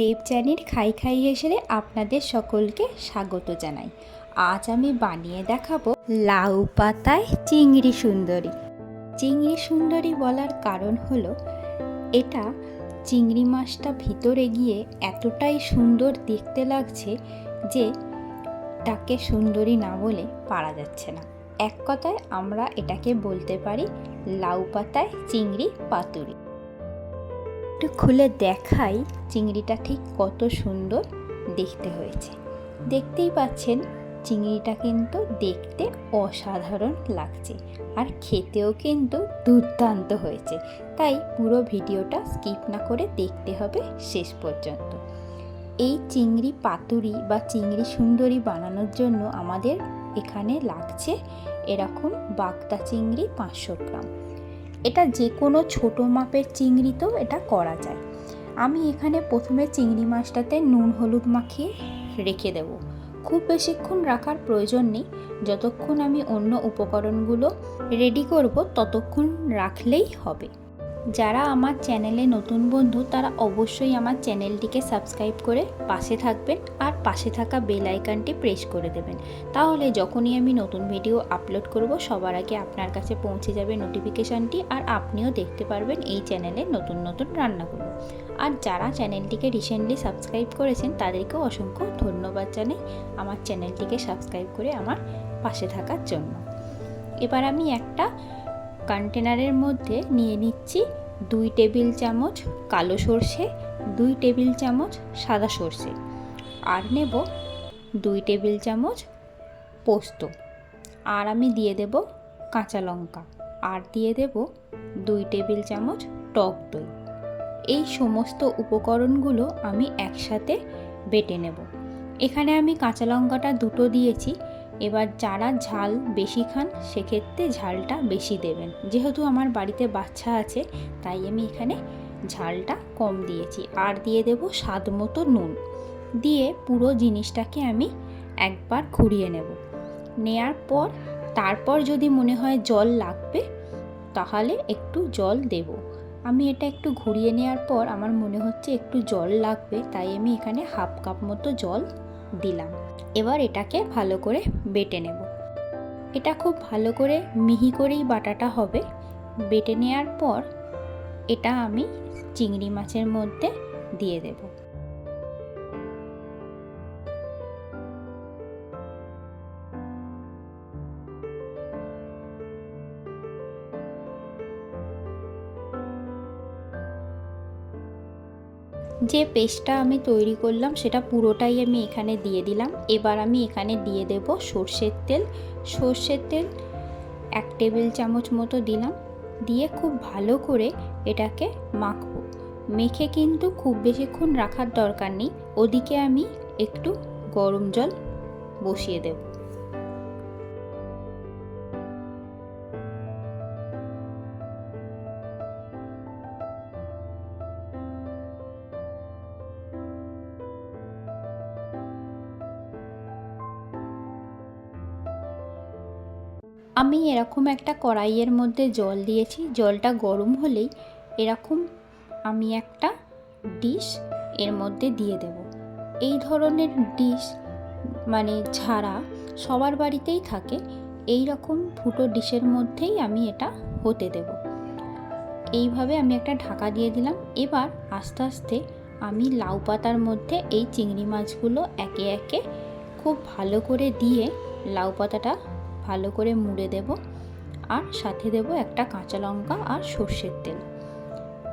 দেবযানীর খাই খাই হেসেলে আপনাদের সকলকে স্বাগত জানাই। আজ আমি বানিয়ে দেখাবো লাউ পাতায় চিংড়ি সুন্দরী। চিংড়ি সুন্দরী বলার কারণ হলো, এটা চিংড়ি মাছটা ভিতরে গিয়ে এতটাই সুন্দর দেখতে লাগছে যে তাকে সুন্দরী না বলে পারা যাচ্ছে না। এক কথায় আমরা এটাকে বলতে পারি লাউ পাতায় চিংড়ি পাতুরি। একটু খুলে দেখাই চিংড়িটা ঠিক কত সুন্দর দেখতে হয়েছে। দেখতেই পাচ্ছেন চিংড়িটা কিন্তু দেখতে অসাধারণ লাগছে আর খেতেও কিন্তু দুর্দান্ত হয়েছে। তাই পুরো ভিডিওটা স্কিপ না করে দেখতে হবে শেষ পর্যন্ত। এই চিংড়ি পাতুরি বা চিংড়ি সুন্দরী বানানোর জন্য আমাদের এখানে লাগছে এরকম বাগদা চিংড়ি পাঁচশো গ্রাম। এটা যে কোনো ছোটো মাপের চিংড়িতেও এটা করা যায়। আমি এখানে প্রথমে চিংড়ি মাছটাতে নুন হলুদ মাখিয়ে রেখে দেব। খুব বেশিক্ষণ রাখার প্রয়োজন নেই। যতক্ষণ আমি অন্য উপকরণগুলো রেডি করব, ততক্ষণ রাখলেই হবে। যারা আমার চ্যানেলে নতুন বন্ধু, তারা অবশ্যই আমার চ্যানেলটিকে সাবস্ক্রাইব করে পাশে থাকবেন আর পাশে থাকা বেল আইকনটি প্রেস করে দেবেন। তাহলে যখনই আমি নতুন ভিডিও আপলোড করব, সবার আগে আপনার কাছে পৌঁছে যাবে নোটিফিকেশানটি আর আপনিও দেখতে পারবেন এই চ্যানেলে নতুন নতুন রান্নাগুলো। আর যারা চ্যানেলটিকে রিসেন্টলি সাবস্ক্রাইব করেছেন, তাদেরকেও অসংখ্য ধন্যবাদ জানাই আমার চ্যানেলটিকে সাবস্ক্রাইব করে আমার পাশে থাকার জন্য। এবার আমি একটা কন্টেনারের মধ্যে নিয়ে নিচ্ছি দুই টেবিল চামচ কালো সর্ষে, দুই টেবিল চামচ সাদা সর্ষে আর নেব দুই টেবিল চামচ পোস্ত। আর আমি দিয়ে দেব কাঁচা লঙ্কা। আর দিয়ে দেব দুই টেবিল চামচ টক দই। এই সমস্ত উপকরণগুলো আমি একসাথে বেটে নেব। এখানে আমি কাঁচা লঙ্কাটা দুটো দিয়েছি। এবার যারা ঝাল বেশি খান, সেক্ষেত্রে ঝালটা বেশি দেবেন। যেহেতু আমার বাড়িতে বাচ্চা আছে, তাই আমি এখানে ঝালটা কম দিয়েছি। আর দিয়ে দেব স্বাদ মতো নুন। দিয়ে পুরো জিনিসটাকে আমি একবার ঘুরিয়ে নেব। নেয়ার পর, তারপর যদি মনে হয় জল লাগবে, তাহলে একটু জল দেব। আমি এটা একটু ঘুরিয়ে নেওয়ার পর, আমার মনে হচ্ছে একটু জল লাগবে, তাই আমি এখানে হাফ কাপ মতো জল দিলাম। এবার এটাকে ভালো করে বেটে নেব। এটা খুব ভালো করে মিহি করেই বাটাটা হবে। বেটে নেওয়ার পর এটা আমি চিংড়ি মাছের মধ্যে দিয়ে দেব। যে পেস্টটা আমি তৈরি করলাম সেটা পুরোটাই আমি এখানে দিয়ে দিলাম। এবার আমি এখানে দিয়ে দেব সর্ষের তেল। সর্ষের তেল এক টেবিল চামচ মতো দিলাম। দিয়ে খুব ভালো করে এটাকে মাখবো। মেখে কিন্তু খুব বেশিক্ষণ রাখার দরকার নেই। ওদিকে আমি একটু গরম জল বসিয়ে দেবো। আমি এরকম একটা কড়াইয়ের মধ্যে জল দিয়েছি। জলটা গরম হলেই এরকম আমি একটা ডিশ এর মধ্যে দিয়ে দেব। এই ধরনের ডিশ মানে ঝাড়া সবার বাড়িতেই থাকে এই রকম ফুটো ডিশের মধ্যেই আমি এটা হতে দেব। এইভাবে আমি একটা ঢাকা দিয়ে দিলাম। এবার আস্তে আস্তে আমি লাউ পাতার মধ্যে এই চিংড়ি মাছগুলো একে একে খুব ভালো করে দিয়ে লাউ পাতাটা ভালো করে মুড়ে দেব আর সাথে দেব একটা কাঁচা লঙ্কা আর সর্ষের তেল।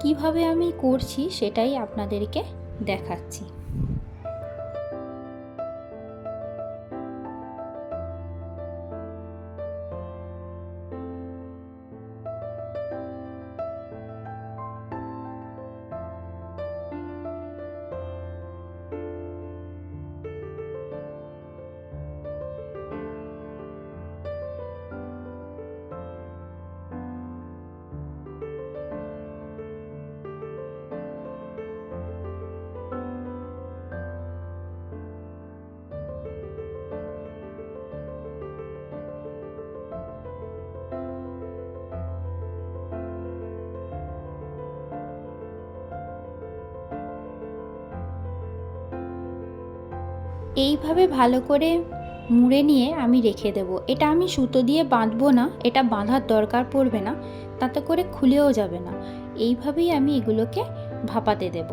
কীভাবে আমি করছি সেটাই আপনাদেরকে দেখাচ্ছি। এইভাবে ভালো করে মুড়ে নিয়ে আমি রেখে দেব। এটা আমি সুতো দিয়ে বাঁধবো না, এটা বাঁধার দরকার পড়বে না, তাতে করে খুলেও যাবে না। এইভাবেই আমি এগুলোকে ভাপাতে দেব।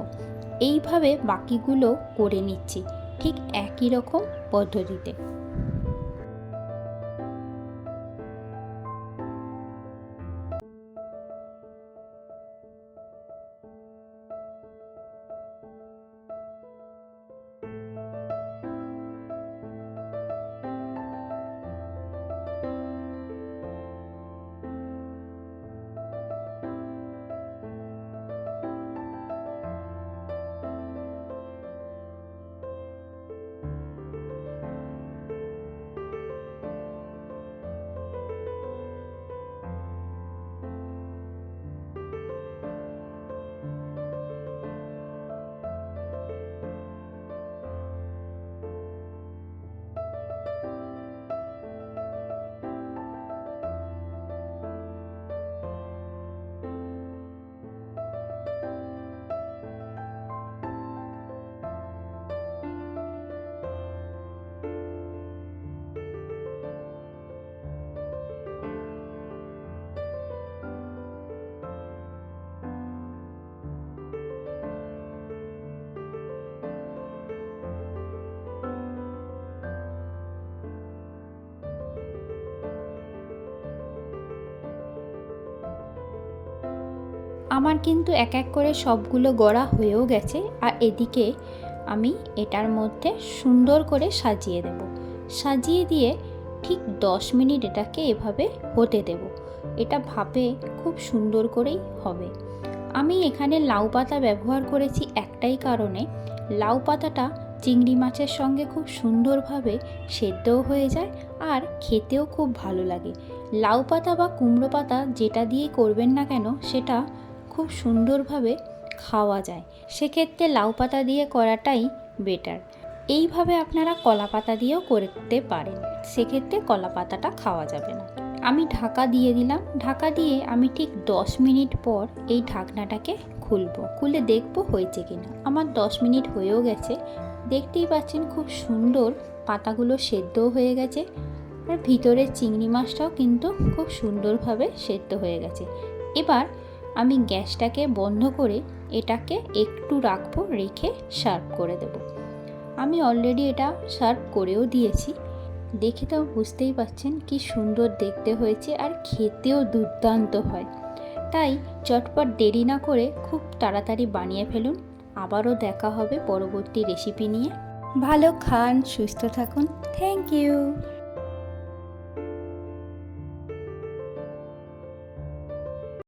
এইভাবে বাকিগুলো করে নিচ্ছি, ঠিক একই রকম পদ্ধতিতে। আমার কিন্তু এক এক করে সবগুলো গড়া হয়েও গেছে, আর এদিকে আমি এটার মধ্যে সুন্দর করে সাজিয়ে দেব। সাজিয়ে দিয়ে ঠিক দশ মিনিট এটাকে এভাবে হতে দেব। এটা ভাপে খুব সুন্দর করেই হবে। আমি এখানে লাউ পাতা ব্যবহার করেছি একটাই কারণে। লাউ পাতাটা চিংড়ি মাছের সঙ্গে খুব সুন্দরভাবে সেদ্ধও হয়ে যায় আর খেতেও খুব ভালো লাগে। লাউ পাতা বা কুমড়ো পাতা যেটা দিয়ে করবেন না কেন, সেটা খুব সুন্দরভাবে খাওয়া যায়। সেক্ষেত্রে লাউ পাতা দিয়ে করাটাই বেটার এইভাবে আপনারা কলা পাতা দিয়েও করতে পারেন। সেক্ষেত্রে কলা পাতাটা খাওয়া যাবে না। আমি ঢাকা দিয়ে দিলাম। ঢাকা দিয়ে আমি ঠিক দশ মিনিট পর এই ঢাকনাটাকে খুলবো। খুলে দেখব হয়েছে কিনা। আমার দশ মিনিট হয়েও গেছে। দেখতেই পাচ্ছেন খুব সুন্দর পাতাগুলো সেদ্ধও হয়ে গেছে। আর ভিতরের চিংড়ি মাছটাও কিন্তু খুব সুন্দরভাবে সেদ্ধ হয়ে গেছে। এবার আমি গ্যাসটাকে বন্ধ করে এটাকে একটু রাখব, রেখে সার্ভ করে দেব। আমি অলরেডি এটা সার্ভ করেও দিয়েছি। দেখে তো বুঝতেই পাচ্ছেন কি সুন্দর দেখতে হয়েছে আর খেতেও দুর্দান্ত হয়। তাই চটপট দেরি না করে খুব তাড়াতাড়ি বানিয়ে ফেলুন। আবারও দেখা হবে পরবর্তী রেসিপি নিয়ে। ভালো খান, সুস্থ থাকুন। Thank you